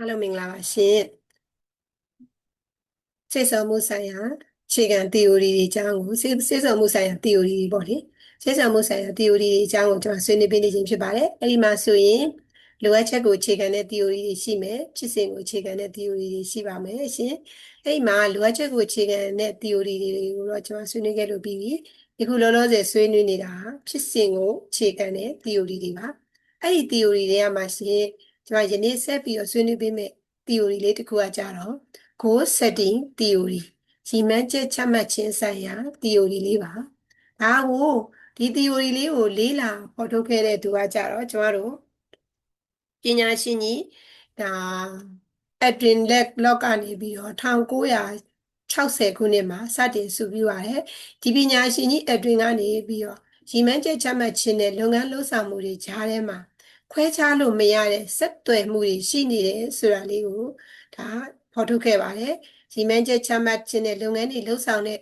အားလုံးမင်္ဂလာပါရှင်စိတ်ဆောမှုဆိုင်ရာအခြေခံ theory တွေအကြောင်းကိုစိတ်စိတ်ဆောမှုဆိုင်ရာ theory တွေပေါ့လေစိတ်ဆောမှုဆိုင်ရာ theory တွေအကြောင်းကိုကျွန်တော်ဆွေးနွေးပေးနေခြင်းဖြစ်ပါတယ်အဲ့ဒီမှာဆိုရင်လိုအပ်ချက်ကိုအခြေခံတဲ့ theory တွေရှိမယ်ဖြစ်စဉ်ကိုအခြေခံတဲ့ theory တွေရှိပါမယ်ရှင်အဲ့ဒီမှာလိုအပ်ချက်ကိုအခြေခံတဲ့ theory တွေကိုတော့ကျွန်တော်ဆွေးနွေးခဲ့လို့ပြီးပြီဒီခုလောလောဆယ်ဆွေးနွေးနေတာဖြစ်စဉ်ကိုအခြေခံတဲ့ theory တွေပါအဲ့ဒီ theory တွေကမှရှင် ကျွန်တော်ယနေ့ဆက်ပြီးတော့ဆွေးနွေးပေးမယ့် theory လေးတစ်ခုကကြတော့ goal setting theory ရီမှန်းချက်ချမှတ်ခြင်းဆိုင်ရာ theory လေးပါဒါကိုဒီ theory လေးကိုလေးလာဖော်ထုတ်ခဲ့တဲ့သူကကြတော့ကျွန်တော်တို့ပညာရှင်ကြီးဒါ Edwin Lock ကနေပြီးတော့1960ခုနှစ်မှာစတင်စုပြုရတယ်ဒီပညာရှင်ကြီး Edwin ကနေပြီးတော့ရီမှန်းချက်ချမှတ်ခြင်းနဲ့လုပ်ငန်းလုပ်ဆောင်မှုတွေကြားထဲမှာ ခွဲခြားလို့မရတဲ့ဆက်သွယ်မှုတွေရှိနေတယ်ဆိုတာလေးကိုဒါဖော်ထုတ်ခဲ့ပါတယ်။ရီမန်းချက်ချမှတ်ခြင်းနဲ့လုပ်ငန်းတွေလှုပ်ဆောင်တဲ့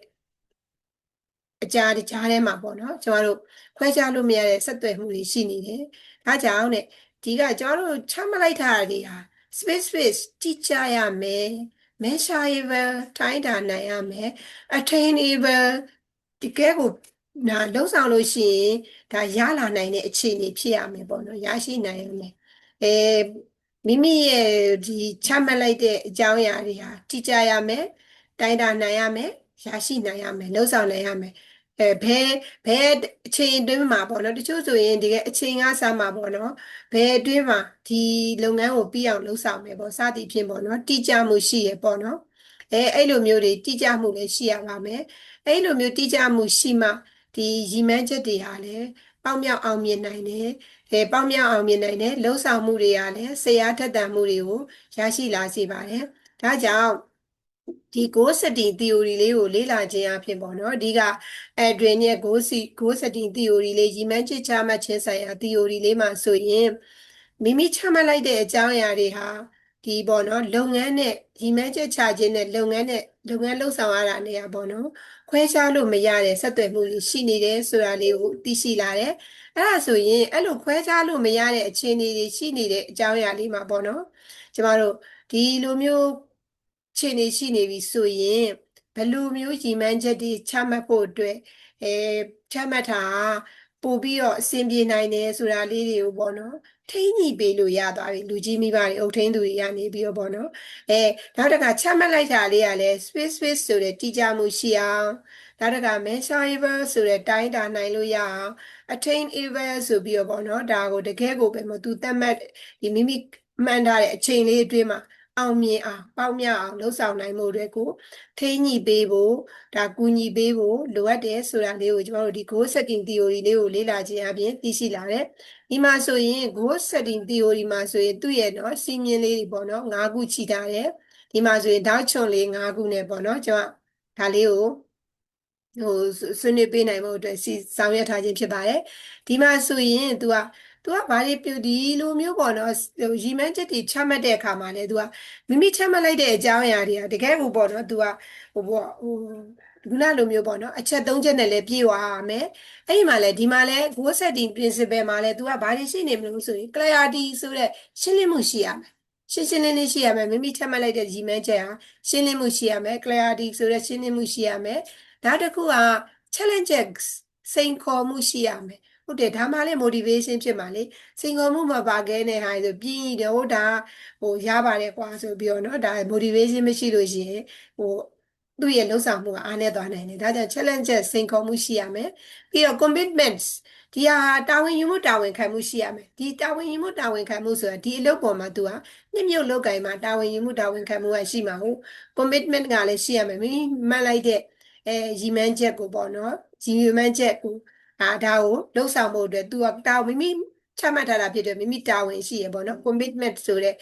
အကြာတကြားထဲမှာပေါ့နော်ကျွန်တော်တို့ခွဲခြားလို့မရတဲ့ဆက်သွယ်မှုတွေရှိနေတယ်။ဒါကြောင့်ねဒီကကျွန်တော်တို့ချမှတ်လိုက်တာတွေဟာ space space တိကျရမယ် measurable တိုင်းတာနိုင်ရမယ် attainable ဒီကဲကို နာလှုပ်ဆောင်လို့ရှိရင်ဒါရလာနိုင်တဲ့အခြေအနေဖြစ်ရမယ်ပေါ့နော်ရရှိနိုင်ရမယ်အဲမိမိရဲ့ဒီချမှတ်လိုက်တဲ့အကြောင်းအရာတွေဟာတိကျရမယ်တိုင်းတာနိုင်ရမယ်ရရှိနိုင်ရမယ်လှုပ်ဆောင်နိုင်ရမယ်အဲဘယ်ဘယ်အချိန်အတွင်းမှာပေါ့နော်တချို့ဆိုရင်ဒီကအချိန်ကစမှာပေါ့နော်ဘယ်အတွင်းမှာဒီလုပ်ငန်းကိုပြီးအောင်လှုပ်ဆောင်မယ်ပေါ့စသည်ဖြင့်ပေါ့နော်တိကျမှုရှိရပေါ့နော်အဲအဲ့လိုမျိုးတွေတိကျမှုလည်းရှိရပါမယ်အဲ့လိုမျိုးတိကျမှုရှိမှ ဒီရည်မှန်းချက်တွေဟာလည်းပေါက်မြောက်အောင်မြင်နိုင်တယ်အဲပေါက်မြောက်အောင်မြင်နိုင်တယ်လှုပ်ဆောင်မှုတွေကလည်းဆရာထက်သန်မှုတွေကိုရရှိလာစေပါတယ်ဒါကြောင့်ဒီ goal setting theory လေးကိုလေ့လာခြင်းအဖြစ်ပေါ့နော်အဓိက Adrian ရဲ့ goal goal setting theory လေးရည်မှန်းချက်ချမှတ်ခြင်းဆိုင်ရာ theory လေးမှာဆိုရင်မိမိချမှတ်လိုက်တဲ့အကြောင်းအရာတွေဟာ ဒီပေါ့နော်လုပ်ငန်းနဲ့ရည်မှန်းချက်ချခြင်းနဲ့လုပ်ငန်းနဲ့လုပ်ငန်းလှုပ်ဆောင်ရတာနေရာပေါ့နော်ခွဲခြားလို့မရတဲ့ဆက်သွယ်မှုတွေရှိနေတယ်ဆိုတာလေးကိုသိရှိလာတယ်အဲ့ဒါဆိုရင်အဲ့လိုခွဲခြားလို့မရတဲ့အခြေအနေတွေရှိနေတဲ့အကြောင်းအရာလေးမှာပေါ့နော်ကျမတို့ဒီလိုမျိုးအခြေအနေရှိနေပြီဆိုရင်ဘယ်လိုမျိုးရည်မှန်းချက်တွေချမှတ်ဖို့အတွက်အဲချမှတ်တာပို့ပြီးတော့အဆင်ပြေနိုင်တယ်ဆိုတာလေးတွေကိုပေါ့နော် ထိန်းညှိပေးလို့ရသွားပြီလူကြီးမိဘတွေအုပ်ထိန်းသူတွေရနေပြီးတော့ပေါ့နော်အဲနောက်တစ်ခါချမှတ်လိုက်တာလေးကလည်း space space ဆိုတဲ့တိကျမှုရှိအောင်နောက်တစ်ခါ measurable ဆိုတဲ့တိုင်းတာနိုင်လို့ရအောင် attainable ဆိုပြီးတော့ပေါ့နော်ဒါကိုတကယ်ကိုပဲမသူသတ်မှတ်ဒီမိမိမှန်ထားတဲ့အချိန်လေးအတွင်းမှာ အောင်မြင်အောင်ပေါက်မြောက်အောင်လှုပ်ဆောင်နိုင်မှုတွေကိုထိန်းညှိပေးဖို့ဒါကူညီပေးဖို့လိုအပ်တယ်ဆိုတာလေးကိုကျွန်တော်တို့ဒီ goal setting theory လေးကိုလေ့လာခြင်းအပြင်သိရှိလာတယ်ဒီမှာဆိုရင် goal setting theory မှာဆိုရင်သူ့ရဲ့နော်စီမင်းလေးတွေပေါ့နော်၅ခုချီထားတယ်ဒီမှာဆိုရင်ဓာတ်ချွန်လေး၅ခုနဲ့ပေါ့နော်ကျွန်တော်ဒါလေးကိုဟိုဆွေးနွေးပေးနိုင်ဖို့အတွက်စီဆောင်ရွက်ထားခြင်းဖြစ်ပါတယ်ဒီမှာဆိုရင် तू က သူကဘာတွေပြုဒီလိုမျိုးပေါ့နော်ရီမန်းချက်တွေချမှတ်တဲ့အခါမှာလေသူကမိမိချမှတ်လိုက်တဲ့အကြောင်းအရာတွေကတကယ်ကိုပေါ့နော်သူကဟိုပေါ့ဟိုခုနလိုမျိုးပေါ့နော်အချက်၃ချက်နဲ့လည်းပြေးသွားရမယ်အဲ့ဒီမှာလည်းဒီမှာလည်း goal setting principle မှာလည်း तू ကဘာတွေရှိနေမလို့ဆိုရင် clarity ဆိုတဲ့ရှင်းလင်းမှုရှိရမယ်ရှင်းရှင်းလင်းလင်းရှိရမယ်မိမိထပ်မှတ်လိုက်တဲ့ရည်မှန်းချက်ဟာရှင်းလင်းမှုရှိရမယ် clarity ဆိုတဲ့ရှင်းလင်းမှုရှိရမယ်နောက်တစ်ခုက challenges စိန်ခေါ်မှုရှိရမယ် ဟုတ်တယ်ဒါမှလည်း motivation ဖြစ်မှာလေစိန်ခေါ်မှုမှာပါခဲနေဟာဆိုပြီးတော့ဒါဟိုရပါတယ်ကွာဆိုပြီးတော့เนาะဒါ motivation မရှိလို့ရှိရင်ဟိုသူ့ရဲ့လှုပ်ဆောင်မှုကအားနည်းသွားနိုင်တယ်ဒါကြောင့် challenges စိန်ခေါ်မှုရှိရမယ်ပြီးတော့ commitments ဒီဟာတာဝန်ယူမှုတာဝန်ခံမှုရှိရမယ်ဒီတာဝန်ယူမှုတာဝန်ခံမှုဆိုတာဒီအလုပ်ပေါ်မှာသူကနှစ်မြုပ်လောက်ကင်မှာတာဝန်ယူမှုတာဝန်ခံမှုကရှိမှာဟုတ် commitment ကလည်းရှိရမယ်မိမှတ်လိုက်တဲ့အဲရည်မှန်းချက်ကိုပေါ့နော်ရည်မှန်းချက်ကို ဒါဒါကိုလှုပ်ဆောင်ဖို့အတွက်သူကတာမိမိချမှတ်ထားတာဖြစ်တယ်မိမိတာဝန်ရှိရပေါ့နော် commitment ဆိုတဲ့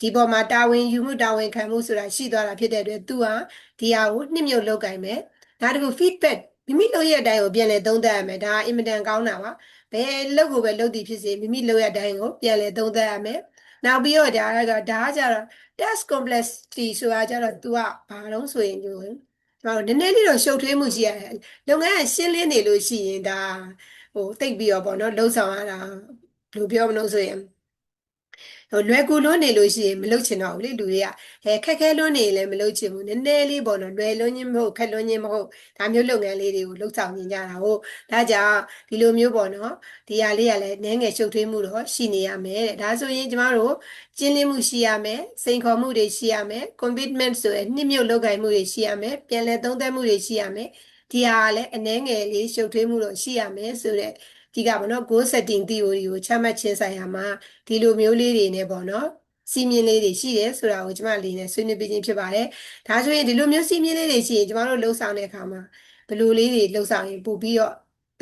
ဒီပေါ်မှာတာဝန်ယူမှုတာဝန်ခံမှုဆိုတာရှိသွားတာဖြစ်တဲ့အတွက်သူဟာဒီဟာကိုနှစ်မြုပ်လောက်ကင်မယ်နောက်တစ်ခု feedback မိမိလုပ်ရတဲ့အတိုင်းကိုပြန်လည်သုံးသပ်ရမယ်ဒါအင်မတန်ကောင်းတာပါဘယ်လုပ်ကိုပဲလုပ်တည်ဖြစ်စေမိမိလုပ်ရတဲ့အတိုင်းကိုပြန်လည်သုံးသပ်ရမယ်နောက်ပြီးတော့ဒါကဒါကကြတော့ task complexity ဆိုတာကြတော့ तू ကဘာလို့ဆိုရင်ညို့ ဟိုနည်းနည်းလေးတော့ရှုပ်ထွေးမှုရှိရတယ်လုပ်ငန်းကရှင်းလင်းနေလို့ရှိရင်ဒါဟိုတိတ်ပြီးတော့ပေါ့နော်လှုပ်ဆောင်ရတာဘယ်လိုပြောမလို့ဆိုရင်ဟို လွယ်ကူလွန်းနေလို့ရှိရင်မလုပ်ချင်တော့ဘူးလေလူတွေကအဲခက်ခဲလွန်းနေရင်လည်းမလုပ်ချင်ဘူးနည်းနည်းလေးပေါ့နော်လွယ်လွန်းခြင်းမဟုတ်ခက်လွန်းခြင်းမဟုတ်ဒါမျိုးလုပ်ငန်းလေးတွေကိုလုပ်ဆောင်နေကြတာဟုတ်ဒါကြောင့်ဒီလိုမျိုးပေါ့နော်ဒီဟာလေးကလည်းနည်းငယ်ရှုပ်ထွေးမှုတော့ရှိနေရမယ်တဲ့ဒါဆိုရင်ကျမတို့ကျင်းလင်းမှုရှိရမယ်စိန်ခေါ်မှုတွေရှိရမယ် commitment ဆိုရယ်နှစ်မြုပ်လုပ်ကိုင်မှုတွေရှိရမယ်ပြန်လည်သုံးသပ်မှုတွေရှိရမယ်ဒီဟာကလည်းအနည်းငယ်လေးရှုပ်ထွေးမှုတော့ရှိရမယ်ဆိုတဲ့ ဒီကပေါ့နော် goal setting theory ကိုချမှတ်ခြင်းဆိုင်ရာမှာဒီလိုမျိုးလေးတွေနဲ့ပေါ့နော်စီမင်းလေးတွေရှိတယ်ဆိုတာကိုကျမလေးနဲ့ဆွေးနွေးပြခြင်းဖြစ်ပါတယ်။ဒါဆိုရင်ဒီလိုမျိုးစီမင်းလေးတွေရှိရင်ကျမတို့လှုပ်ဆောင်တဲ့အခါမှာဘယ်လိုလေးတွေလှုပ်ဆောင်ရင်ပို့ပြီးတော့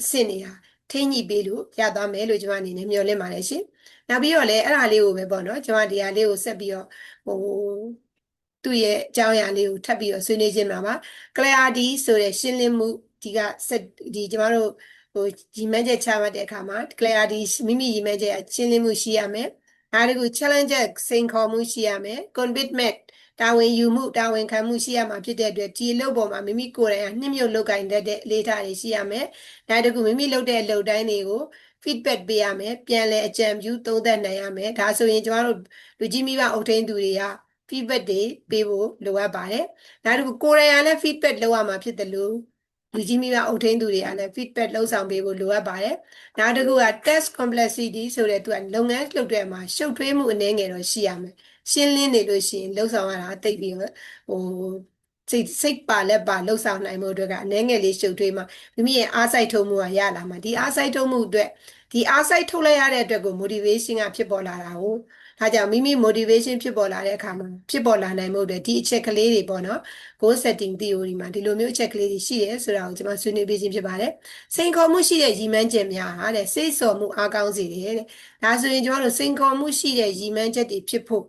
အဆင့်နေတာထိညှိပေးလို့ရသွားမယ်လို့ကျမအနေနဲ့မျှော်လင့်ပါတယ်ရှင်။နောက်ပြီးတော့လည်းအဲ့ဒါလေးကိုပဲပေါ့နော်ကျမဒီဟာလေးကိုဆက်ပြီးတော့ဟိုသူ့ရဲ့အကြောင်းအရာလေးကိုထပ်ပြီးတော့ဆွေးနွေးခြင်းမှာပါ။ clarity ဆိုတဲ့ရှင်းလင်းမှုဒီကဆက်ဒီကျမတို့ ဟိုရီမန်းချက်ချမှတ်တဲ့အခါမှာ clarity မိမိရီမန်းချက်ရှင်းလင်းမှုရှိရမယ်။နောက်တစ်ခု challenge စိန်ခေါ်မှုရှိရမယ်။ commitment တာဝန်ယူမှုတာဝန်ခံမှုရှိရမှာဖြစ်တဲ့အတွက်ဒီအလုပ်ပေါ်မှာမိမိကိုယ်တိုင်ကနှိမ့်မြုပ်လုပ်ကင်တတ်တဲ့အလေးထားတွေရှိရမယ်။နောက်တစ်ခုမိမိလုပ်တဲ့အလုပ်တိုင်းတွေကို feedback ပေးရမယ်။ပြန်လဲအကြံပြုသုံးသပ်နိုင်ရမယ်။ဒါဆိုရင်ကျမတို့လူကြီးမိဘအုပ်ထိန်းသူတွေက feedback တွေပေးဖို့လိုအပ်ပါတယ်။နောက်တစ်ခုကိုယ်တိုင်ကလည်း feedback လုပ်ရမှာဖြစ်တယ်လို့ လူကြီးမိဘအုပ်ထိန်းသူတွေကလည်း feedback လုပ်ဆောင်ပေးဖို့လိုအပ်ပါတယ်။နောက်တစ်ခုက test complexity ဆိုတဲ့သူကလုပ်ငန်းလုပ်တဲ့မှာရှုပ်ထွေးမှုအနည်းငယ်တော့ရှိရမယ်။ရှင်းလင်းနေလို့ရှိရင်လှုပ်ဆောင်ရတာတိတ်ပြီးတော့ဟိုစိတ်စိတ်ပါလက်ပါလှုပ်ဆောင်နိုင်မှုအတွက်ကအနည်းငယ်လေးရှုပ်ထွေးမှမိမိရဲ့အားစိုက်ထုံမှုကရလာမှာဒီအားစိုက်ထုံမှုအတွက်ဒီအားစိုက်ထုတ်လိုက်ရတဲ့အတွက်ကို motivation ကဖြစ်ပေါ်လာတာဟုတ် ဒါကြောင့်မိမိ motivation ဖြစ်ပေါ်လာတဲ့အခါမှာဖြစ်ပေါ်လာနိုင်မှုတွေဒီအချက်ကလေးတွေပေါ့နော် goal setting theory မှာဒီလိုမျိုးအချက်ကလေးတွေရှိရဲဆိုတာကိုကျွန်မဆွေးနွေးပေးခြင်းဖြစ်ပါတယ်စိန်ခေါ်မှုရှိတဲ့ရည်မှန်းချက်များဟာတဲ့စိတ်ဆော်မှုအားကောင်းစေတယ်တဲ့ဒါဆိုရင်ကျွန်တော်တို့စိန်ခေါ်မှုရှိတဲ့ရည်မှန်းချက်တွေဖြစ်ဖို့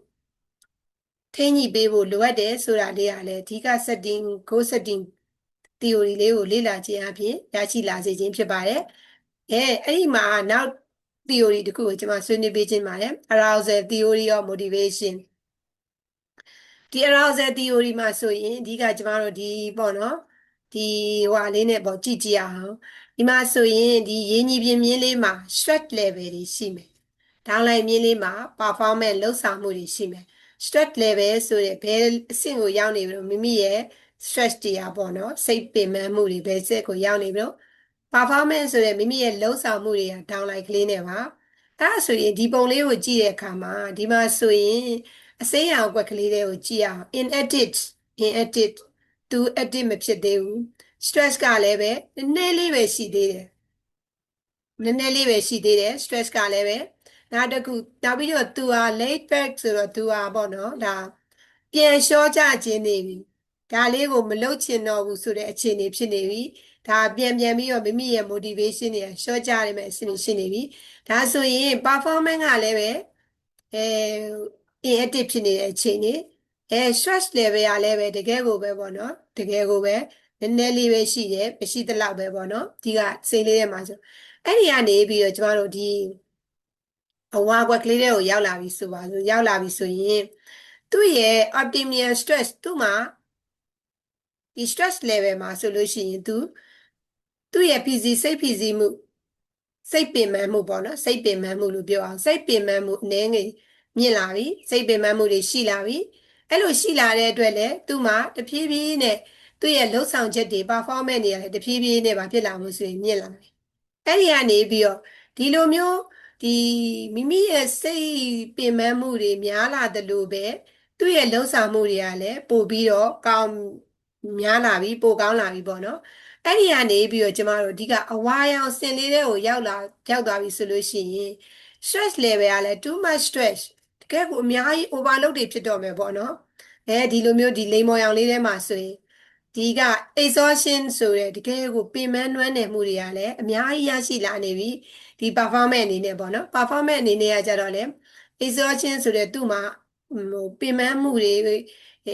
ထိန်းညှိပေးဖို့လိုအပ်တယ်ဆိုတာလေးကလည်းအဓိက setting goal setting theory လေးကိုလေ့လာခြင်းအပြင်ရရှိလာစေခြင်းဖြစ်ပါတယ်အဲအဲ့ဒီမှာနောက် theory တခုကိုကျွန်မဆွေးနွေးပေးခြင်းပါတယ် arousal theory of motivation ဒီ arousal theory မှာဆိုရင်အဓိကကျွန်တော်တို့ဒီပေါ့နော်ဒီဟွာလေးနဲ့ပေါ့ကြည့်ကြည့်အောင်ဒီမှာဆိုရင်ဒီရင်းကြီးပြင်းမြင်းလေးမှာ stress level တွေရှိမယ် downline မြင်းလေးမှာ performance လှုပ်ဆောင်မှုတွေရှိမယ် stress level ဆိုတဲ့ဘယ်အဆင့်ကိုရောက်နေပြီလို့မိမိရဲ့ stress တရားပေါ့နော်စိတ်ပင်ပန်းမှုတွေဘယ်စက်ကိုရောက်နေပြီလို့ performance ဆိုတဲ့မိမိရဲ့လှုပ်ဆောင်မှုတွေက downline ကလေးနဲ့ပါအဲ့ဒါဆိုရင်ဒီပုံလေးကိုကြည့်တဲ့အခါမှာဒီမှာဆိုရင်အစိမ်းရောင်ကွက်ကလေးတွေကိုကြည့်အောင် inactive inactive သူ active မဖြစ်သေးဘူး stress ကလည်းပဲနည်းနည်းလေးပဲရှိသေးတယ်နည်းနည်းလေးပဲရှိသေးတယ် stress ကလည်းပဲနောက်တစ်ခုနောက်ပြီးတော့ तू ဟာ late back ဆိုတော့ तू ဟာပေါ့နော်ဒါပြန်လျှောကြခြင်းနေပြီ ဒါလေးကိုမလုပ်ချင်တော့ဘူးဆိုတဲ့အခြေအနေဖြစ်နေပြီဒါပြန်ပြန်ပြီးတော့မိမိရဲ့ motivation တွေလျှော့ကြရမယ့်အဆင့်ရှိနေပြီဒါဆိုရင် performance ကလည်းပဲအဲ inactive ဖြစ်နေတဲ့အခြေအနေအဲ stress level ကလည်းပဲတကယ်ကိုပဲပေါ့နော်တကယ်ကိုပဲနည်းနည်းလေးပဲရှိတယ်မရှိသလောက်ပဲပေါ့နော်ဒီကစိတ်လေးထဲမှာဆိုအဲ့ဒီကနေပြီးတော့ကျမတို့ဒီအဝါကွက်ကလေးတွေကိုရောက်လာပြီဆိုပါဆိုရောက်လာပြီဆိုရင်သူ့ရဲ့ optimal stress သူ့မှာ ဒီ stress level မှာဆိုလို့ရှိရင်သူသူ့ရဲ့ PC စိတ် PC မှုစိတ်ပင်ပန်းမှုပေါ့နော်စိတ်ပင်ပန်းမှုလို့ပြောအောင်စိတ်ပင်ပန်းမှုအနည်းငယ်မြင့်လာပြီစိတ်ပင်ပန်းမှုတွေရှိလာပြီအဲ့လိုရှိလာတဲ့အတွက်လည်းသူ့မှာတဖြည်းဖြည်းနဲ့သူ့ရဲ့လှုပ်ဆောင်ချက်တွေ performance တွေကလည်းတဖြည်းဖြည်းနဲ့ပါဖြစ်လာမှုဆိုရင်မြင့်လာပြီအဲ့ဒီကနေပြီးတော့ဒီလိုမျိုးဒီမိမိရဲ့စိတ်ပင်ပန်းမှုတွေများလာတယ်လို့ပဲသူ့ရဲ့လှုပ်ဆောင်မှုတွေကလည်းပို့ပြီးတော့ကောင်း များလာပြီပိုကောင်းလာပြီပေါ့နော်အဲ့ဒီကနေပြီးတော့ကျမတို့အဓိကအဝါရောင်စင်လေးတွေကိုရောက်လာရောက်သွားပြီဆိုလို့ရှိရင် stress level ကလည်း too much stress တကယ်ကိုအများကြီး overload တွေဖြစ်တော့မယ်ပေါ့နော်အဲဒီလိုမျိုးဒီလိမ်မော်ရောင်လေးထဲမှာဆိုရင်ဒီက exhaustion ဆိုတဲ့တကယ်ကိုပင်ပန်းနွမ်းနယ်မှုတွေကလည်းအများကြီးရရှိလာနေပြီဒီ performance အနေနဲ့ပေါ့နော် performance အနေနဲ့ကကြတော့လေ exhaustion ဆိုတဲ့သူ့မှာဟိုပင်ပန်းမှုတွေ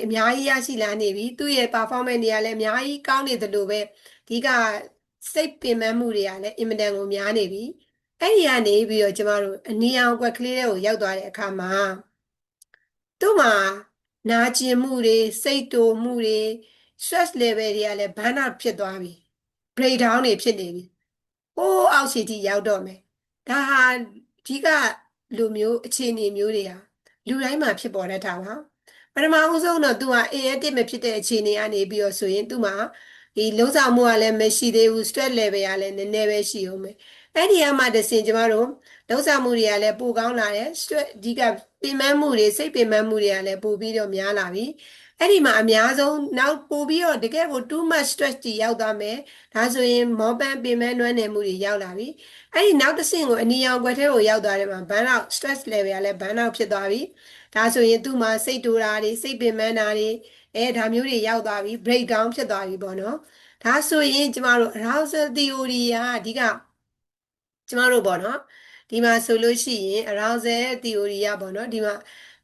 အများကြီးရရှိလာနေပြီသူ့ရဲ့ performance တွေကလည်းအများကြီးကောင်းနေတယ်လို့ပဲဒီကစိတ်ပင်ပန်းမှုတွေကလည်းအင်မတန်ကိုများနေပြီအဲ့ဒီကနေပြီးတော့ကျမတို့အနီအောင်ကွက်ကလေးတွေကိုရောက်သွားတဲ့အခါမှာသူ့မှာနာကျင်မှုတွေစိတ်တူမှုတွေ stress level တွေကလည်း burn out ဖြစ်သွားပြီ break down တွေဖြစ်နေပြီဟိုးအောက်ခြေထိရောက်တော့မယ်ဒါဟာဒီကလိုမျိုးအခြေအနေမျိုးတွေဟာလူတိုင်းမှာဖြစ်ပေါ်တတ်တာပါ ပထမဦးဆုံးတော့ तू ဟာ AF မဖြစ်တဲ့အခြေအနေကနေပြီးတော့ဆိုရင် तू မှာဒီလုံးဆောင်မှုကလည်းမရှိသေးဘူး stress level ကလည်းနည်းနည်းပဲရှိအောင်ပဲအဲ့ဒီအမှတစ်ဆင့်ကျမတို့လုံးဆောင်မှုတွေကလည်းပိုကောင်းလာတယ် stress အဓိကပင်ပန်းမှုတွေစိတ်ပင်ပန်းမှုတွေကလည်းပိုပြီးတော့များလာပြီအဲ့ဒီမှာအများဆုံးနောက်ပို့ပြီးတော့တကယ်ကို too much stress တွေရောက်သွားမယ်ဒါဆိုရင်မောပန်းပင်ပန်းနွမ်းနယ်မှုတွေရောက်လာပြီအဲ့ဒီနောက်တစ်ဆင့်ကိုအနီရောင်ကွက်ထဲကိုရောက်သွားတယ်မှာ burn out stress level ကလည်း burn out ဖြစ်သွားပြီ ဒါဆိုရင်သူ့မှာစိတ်တူတာတွေစိတ်ပင်ပန်းတာတွေအဲဒါမျိုးတွေရောက်သွားပြီ break down ဖြစ်သွားပြီပေါ့နော်ဒါဆိုရင်ကျမတို့ arousal theory ကအဓိကကျမတို့ပေါ့နော်ဒီမှာဆိုလို့ရှိရင် arousal theory ရပေါ့နော်ဒီမှာ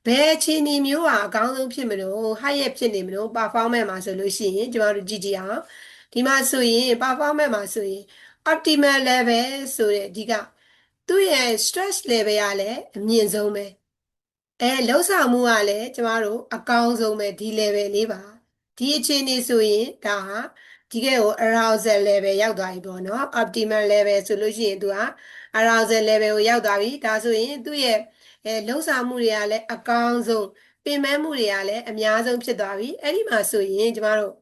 ဘယ်အခြေအနေမျိုးဟာအကောင်းဆုံးဖြစ်မလို့ high ရဖြစ်နေမလို့ performance မှာဆိုလို့ရှိရင်ကျမတို့ကြည့်ကြည့်အောင်ဒီမှာဆိုရင် performance မှာဆိုရင် optimal level ဆိုတဲ့ဒီကသူ့ရဲ့ stress level ကလည်းအမြင့်ဆုံးပဲ အဲလှုပ်ဆောင်မှုကလည်းကျမတို့အကောင်းဆုံးပဲဒီ level လေးပါဒီအခြေအနေဆိုရင်ဒါဟာဒီကဲကို arousal level ရောက်သွားပြီပေါ့နော် optimal level ဆိုလို့ရှိရင်သူက arousal level ကိုရောက်သွားပြီဒါဆိုရင်သူ့ရဲ့အဲလှုပ်ဆောင်မှုတွေကလည်းအကောင်းဆုံးပင်ပန်းမှုတွေကလည်းအများဆုံးဖြစ်သွားပြီအဲ့ဒီမှာဆိုရင်ကျမတို့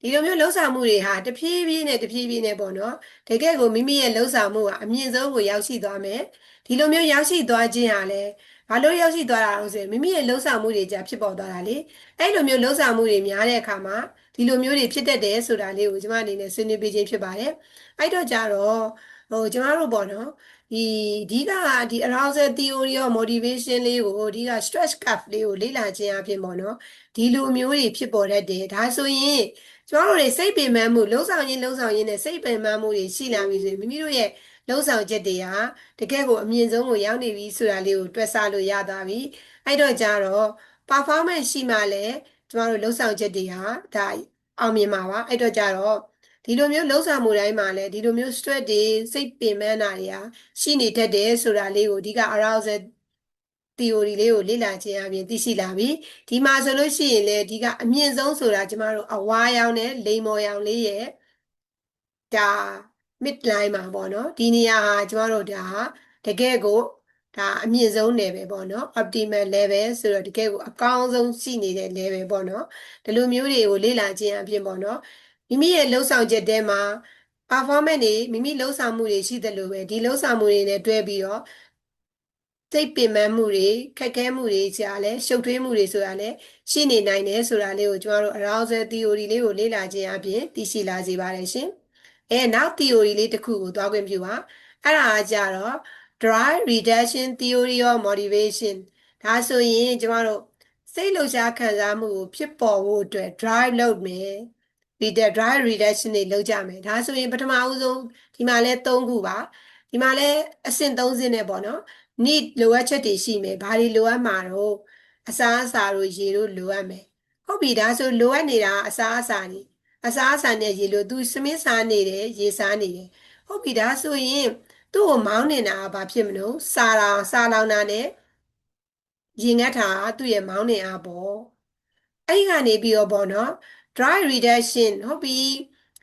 ဒီလိုမျိုးလှုပ်ဆောင်မှုတွေဟာတဖြည်းဖြည်းနဲ့တဖြည်းဖြည်းနဲ့ပေါ့နော်တကယ်ကိုမိမိရဲ့လှုပ်ဆောင်မှုကအမြင့်ဆုံးကိုရောက်ရှိသွားမယ် ဒီလိုမျိုးရောက်ရှိသွားခြင်းဟာလည်းဘာလို့ရောက်ရှိသွားတာလဲဆိုရင်မိမိရဲ့လှုပ်ဆောင်မှုတွေကြာဖြစ်ပေါ်သွားတာလေအဲ့လိုမျိုးလှုပ်ဆောင်မှုတွေများတဲ့အခါမှာဒီလိုမျိုးတွေဖြစ်တတ်တယ်ဆိုတာလေးကိုကျမအနေနဲ့ဆွေးနွေးပေးခြင်းဖြစ်ပါတယ်အဲ့တော့ကြတော့ဟိုကျမတို့ပေါ့နော်ဒီအဓိကဒီ arousal theory of motivation လေးကိုအဓိက stress curve လေးကိုလေ့လာခြင်းအပြင်ပေါ့နော်ဒီလိုမျိုးတွေဖြစ်ပေါ်တတ်တယ်ဒါဆိုရင်ကျမတို့တွေစိတ်ပင်ပန်းမှုလှုပ်ဆောင်ရင်းလှုပ်ဆောင်ရင်းနဲ့စိတ်ပင်ပန်းမှုတွေရှိလာပြီဆိုရင်မိမိတို့ရဲ့ လှုပ်ဆောင်ချက်တွေဟာတကယ်ကိုအမြင့်ဆုံးကိုရောက်နေပြီဆိုတာလေးကိုတွက်ဆလို့ရသွားပြီအဲ့တော့ကြတော့ performance ရှိမှလည်းကျမတို့လှုပ်ဆောင်ချက်တွေဟာဒါအောင်မြင်မှာပါအဲ့တော့ကြတော့ဒီလိုမျိုးလှုပ်ဆောင်မှုတိုင်းမှာလည်းဒီလိုမျိုး stress တွေစိတ်ပင်ပန်းတာတွေဟာရှိနေတတ်တယ်ဆိုတာလေးကိုအဓိက arousal theory လေးကိုလေ့လာခြင်းအပြင်သိရှိလာပြီဒီမှာဆိုလို့ရှိရင်လေဒီကအမြင့်ဆုံးဆိုတာကျမတို့အဝါရောင်နဲ့လိမ္မော်ရောင်လေးရဲ့ဒါ midline မှာပေါ့နော်ဒီနေရာဟာကျမတို့ဒါတကယ်ကိုဒါအမြင့်ဆုံး level ပေါ့နော် optimal level ဆိုတော့တကယ်ကိုအကောင်းဆုံးရှိနေတဲ့ level ပေါ့နော်ဒီလိုမျိုးတွေကိုလေ့လာခြင်းအပြင်ပေါ့နော်မိမိရဲ့လှုပ်ဆောင်ချက်တဲမှာ performance တွေမိမိလှုပ်ဆောင်မှုတွေရှိတယ်လို့ပဲဒီလှုပ်ဆောင်မှုတွေနဲ့တွဲပြီးတော့စိတ်ပင်ပန်းမှုတွေခက်ခဲမှုတွေကြာလဲရှုပ်ထွေးမှုတွေဆိုတာလဲရှိနေနိုင်တယ်ဆိုတာလေးကိုကျွန်တော်တို့ arousal theory လေးကိုလေ့လာခြင်းအပြင်သိရှိလာစေပါတယ်ရှင် အဲနောက် theory လေးတစ်ခုကိုသွားခွင့်ပြုပါအဲ့ဒါကကြတော့ drive reduction theory of motivation ဒါဆိုရင်ကျမတို့စိတ်လှုပ်ရှားခံစားမှုကိုဖြစ်ပေါ်ဖို့အတွက် drive လုပ်မယ် reader drive reduction တွေလုပ်ကြမယ်ဒါဆိုရင်ပထမအဦးဆုံးဒီမှာလဲ၃ခုပါဒီမှာလဲအဆင့်၃ဆင့်နဲ့ပေါ့နော် need လိုအပ်ချက်တွေရှိမယ်ဘာတွေလိုအပ်မှာတော့အစားအစာတို့ရေတို့လိုအပ်မယ်ဟုတ်ပြီဒါဆိုလိုအပ်နေတာအစားအစာတွေ အစားအစာနဲ့ရေလို့သူစမင်းစားနေတယ်ရေစားနေတယ်ဟုတ်ပြီဒါဆိုရင်သူ့ကိုမောင်းနေတာကဘာဖြစ်မလို့စားတာစားလောင်တာနဲ့ရေငတ်တာသူ့ရဲ့မောင်းနေအားပေါ့အဲ့ဒီကနေပြီးတော့ပေါ့နော် dry reduction ဟုတ်ပြီ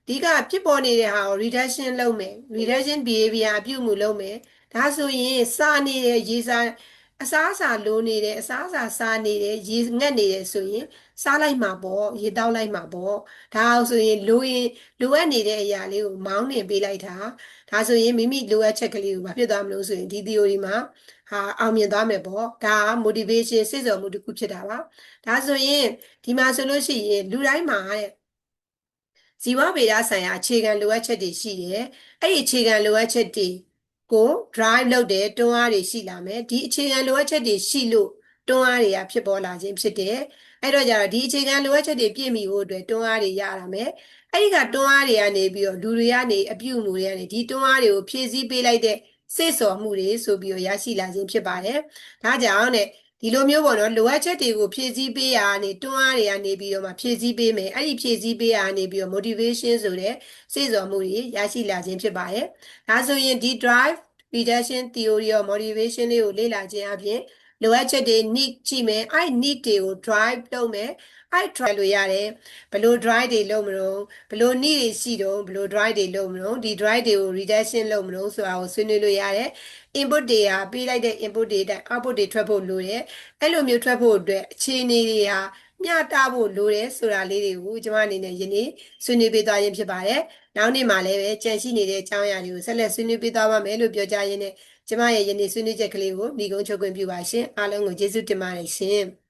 ဒီကဖြစ်ပေါ်နေတဲ့ဟာကို reduction လုပ်မယ် reduction behavior အပြုမှုလုပ်မယ်ဒါဆိုရင်စားနေတဲ့ရေစား အစားအစာလိုနေတယ်အစားအစာစားနေတယ်ရေငတ်နေတယ်ဆိုရင်စားလိုက်မှာပေါ့ရေတောက်လိုက်မှာပေါ့ဒါဆိုရင်လိုရင်လိုအပ်နေတဲ့အရာလေးကိုမောင်းနှင်ပေးလိုက်တာဒါဆိုရင်မိမိလိုအပ်ချက်ကလေးကိုဘာဖြစ်သွားမလို့ဆိုရင်ဒီ theory မှာဟာအောင်မြင်သွားမယ်ပေါ့ဒါက motivation စိတ်ဆော်မှုတစ်ခုဖြစ်တာပါဒါဆိုရင်ဒီမှာဆိုလို့ရှိရင်လူတိုင်းမှာတဲ့ဇီဝဗေဒဆိုင်ရာအခြေခံလိုအပ်ချက်တွေရှိတယ်အဲ့ဒီအခြေခံလိုအပ်ချက်တွေ ကို drive လုပ်တဲ့တွန်းအားတွေရှိလာမယ်ဒီအခြေခံလိုအပ်ချက်တွေရှိလို့တွန်းအားတွေကဖြစ်ပေါ်လာခြင်းဖြစ်တယ်အဲ့တော့ကြတော့ဒီအခြေခံလိုအပ်ချက်တွေပြည့်မီဖို့အတွက်တွန်းအားတွေရတာမယ်အဲ့ဒီကတွန်းအားတွေကနေပြီးတော့လူတွေကနေအပြုအမူတွေကနေဒီတွန်းအားတွေကိုဖြည့်ဆည်းပေးလိုက်တဲ့စိတ်စော်မှုတွေဆိုပြီးတော့ရရှိလာခြင်းဖြစ်ပါတယ်ဒါကြောင့်တဲ့ ဒီလိုမျိုးပေါ့နော်လိုအပ်ချက်တွေကိုဖြည့်ဆည်းပေးရကနေတွန်းအားတွေကနေပြီးတော့မှဖြည့်ဆည်းပေးမယ်အဲ့ဒီဖြည့်ဆည်းပေးရကနေပြီးတော့ motivation ဆိုတဲ့စိတ်စော်မှုတွေရရှိလာခြင်းဖြစ်ပါတယ်ဒါဆိုရင်ဒီ drive reduction theory of motivation လေးကိုလေ့လာခြင်းအပြင်လိုအပ်ချက်တွေ need ကြည့်မယ်အဲ့ need တွေကို drive လုပ်မယ် အဲ့ drive လို့ရတယ်ဘယ်လို drive တွေလုပ်မလို့ဘယ်လို need တွေရှိတော့ဘယ်လို drive တွေလုပ်မလို့ဒီ drive တွေကို reduction လုပ်မလို့ဆိုတာကိုဆွေးနွေးလို့ရတယ် input တွေဟာပေးလိုက်တဲ့ input တွေအတိုင်း output တွေထွက်ဖို့လိုတယ်အဲ့လိုမျိုးထွက်ဖို့အတွက်အခြေအနေတွေဟာမျှတဖို့လိုတယ်ဆိုတာလေးတွေကိုကျွန်မအနေနဲ့ယနေ့ဆွေးနွေးပေးသွားခြင်းဖြစ်ပါတယ်နောက်နေ့မှာလည်းပဲကြန့်ရှိနေတဲ့အကြောင်းအရာတွေကိုဆက်လက်ဆွေးနွေးပေးသွားပါမယ်လို့ပြောကြားရင်းနဲ့ကျမရဲ့ယနေ့ဆွေးနွေးချက်ကလေးကိုညီကုန်းချုပ်ခွင့်ပြုပါရှင်အားလုံးကိုကျေးဇူးတင်ပါတယ်ရှင်